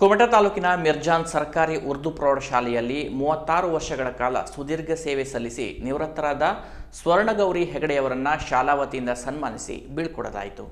ಕುಮಟಾ ತಾಲೂಕಿನ ಮಿರ್ಜಾನ್ ಸರ್ಕಾರಿ ಉರ್ದು ಪ್ರೌಢಶಾಲೆಯಲ್ಲಿ ಮೂವತ್ತಾರು ವರ್ಷಗಳ ಕಾಲ ಸುದೀರ್ಘ ಸೇವೆ ಸಲ್ಲಿಸಿ ನಿವೃತ್ತರಾದ ಸ್ವರ್ಣಗೌರಿ ಹೆಗಡೆಯವರನ್ನ ಶಾಲಾ ವತಿಯಿಂದ ಸನ್ಮಾನಿಸಿ ಬೀಳ್ಕೊಡಲಾಯಿತು.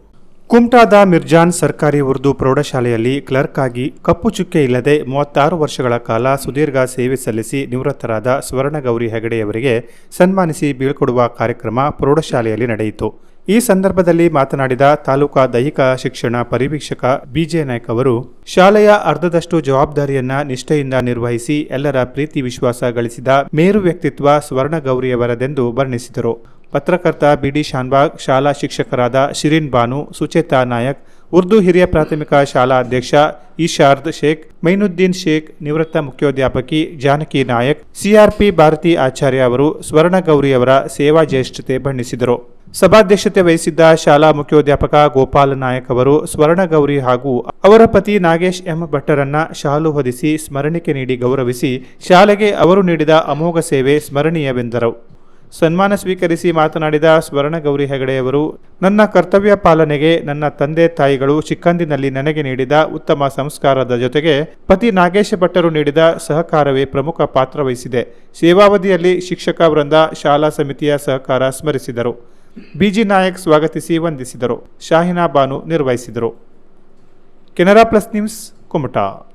ಕುಮಟಾದ ಮಿರ್ಜಾನ್ ಸರ್ಕಾರಿ ಉರ್ದು ಪ್ರೌಢಶಾಲೆಯಲ್ಲಿ ಕ್ಲರ್ಕ್ ಆಗಿ ಕಪ್ಪು ಚುಕ್ಕೆ ಇಲ್ಲದೆ ಮೂವತ್ತಾರು ವರ್ಷಗಳ ಕಾಲ ಸುದೀರ್ಘ ಸೇವೆ ಸಲ್ಲಿಸಿ ನಿವೃತ್ತರಾದ ಸ್ವರ್ಣಗೌರಿ ಹೆಗಡೆಯವರಿಗೆ ಸನ್ಮಾನಿಸಿ ಬೀಳ್ಕೊಡುವ ಕಾರ್ಯಕ್ರಮ ಪ್ರೌಢಶಾಲೆಯಲ್ಲಿ ನಡೆಯಿತು. ಈ ಸಂದರ್ಭದಲ್ಲಿ ಮಾತನಾಡಿದ ತಾಲೂಕಾ ದೈಹಿಕ ಶಿಕ್ಷಣ ಪರಿವೀಕ್ಷಕ ಬಿಜೆ ನಾಯ್ಕ ಅವರು, ಶಾಲೆಯ ಅರ್ಧದಷ್ಟು ಜವಾಬ್ದಾರಿಯನ್ನ ನಿಷ್ಠೆಯಿಂದ ನಿರ್ವಹಿಸಿ ಎಲ್ಲರ ಪ್ರೀತಿ ವಿಶ್ವಾಸ ಗಳಿಸಿದ ಮೇರು ವ್ಯಕ್ತಿತ್ವ ಸ್ವರ್ಣಗೌರಿಯವರದೆಂದು ವರ್ಣಿಸಿದರು. ಪತ್ರಕರ್ತ ಬಿಡಿ ಶಾನ್ಬಾಗ್, ಶಾಲಾ ಶಿಕ್ಷಕರಾದ ಶಿರಿನ್ ಬಾನು, ಸುಚೇತಾ ನಾಯಕ್, ಉರ್ದು ಹಿರಿಯ ಪ್ರಾಥಮಿಕ ಶಾಲಾ ಅಧ್ಯಕ್ಷ ಇಶಾರ್ದ್ ಶೇಖ್, ಮೈನುದ್ದೀನ್ ಶೇಖ್, ನಿವೃತ್ತ ಮುಖ್ಯೋಧ್ಯಾಪಕಿ ಜಾನಕಿ ನಾಯಕ್, ಸಿಆರ್ಪಿ ಭಾರತಿ ಆಚಾರ್ಯ ಅವರು ಸ್ವರ್ಣಗೌರಿಯವರ ಸೇವಾ ಜ್ಯೇಷ್ಠತೆ ಬಣ್ಣಿಸಿದರು. ಸಭಾಧ್ಯಕ್ಷತೆ ವಹಿಸಿದ್ದ ಶಾಲಾ ಮುಖ್ಯೋಧ್ಯಾಪಕ ಗೋಪಾಲ ನಾಯಕ್ ಅವರು ಸ್ವರ್ಣಗೌರಿ ಹಾಗೂ ಅವರ ಪತಿ ನಾಗೇಶ್ ಎಂ ಭಟ್ಟರನ್ನ ಶಾಲು ಹೊದಿಸಿ ಸ್ಮರಣಿಕೆ ನೀಡಿ ಗೌರವಿಸಿ ಶಾಲೆಗೆ ಅವರು ನೀಡಿದ ಅಮೋಘ ಸೇವೆ ಸ್ಮರಣೀಯವೆಂದರು. ಸನ್ಮಾನ ಸ್ವೀಕರಿಸಿ ಮಾತನಾಡಿದ ಸ್ವರ್ಣಗೌರಿ ಹೆಗಡೆಯವರು ನನ್ನ ಕರ್ತವ್ಯ ಪಾಲನೆಗೆ ನನ್ನ ತಂದೆ ತಾಯಿಗಳು ಚಿಕ್ಕಂದಿನಲ್ಲಿ ನನಗೆ ನೀಡಿದ ಉತ್ತಮ ಸಂಸ್ಕಾರದ ಜೊತೆಗೆ ಪತಿ ನಾಗೇಶ ಭಟ್ಟರು ನೀಡಿದ ಸಹಕಾರವೇ ಪ್ರಮುಖ ಪಾತ್ರ ವಹಿಸಿದೆ. ಸೇವಾವಧಿಯಲ್ಲಿ ಶಿಕ್ಷಕ ವೃಂದ ಶಾಲಾ ಸಮಿತಿಯ ಸಹಕಾರ ಸ್ಮರಿಸಿದರು. ಬಿಜಿ ನಾಯಕ್ ಸ್ವಾಗತಿಸಿ ವಂದಿಸಿದರು. ಶಾಹಿನಾ ಬಾನು ನಿರ್ವಹಿಸಿದರು. Canara plus news Kumta.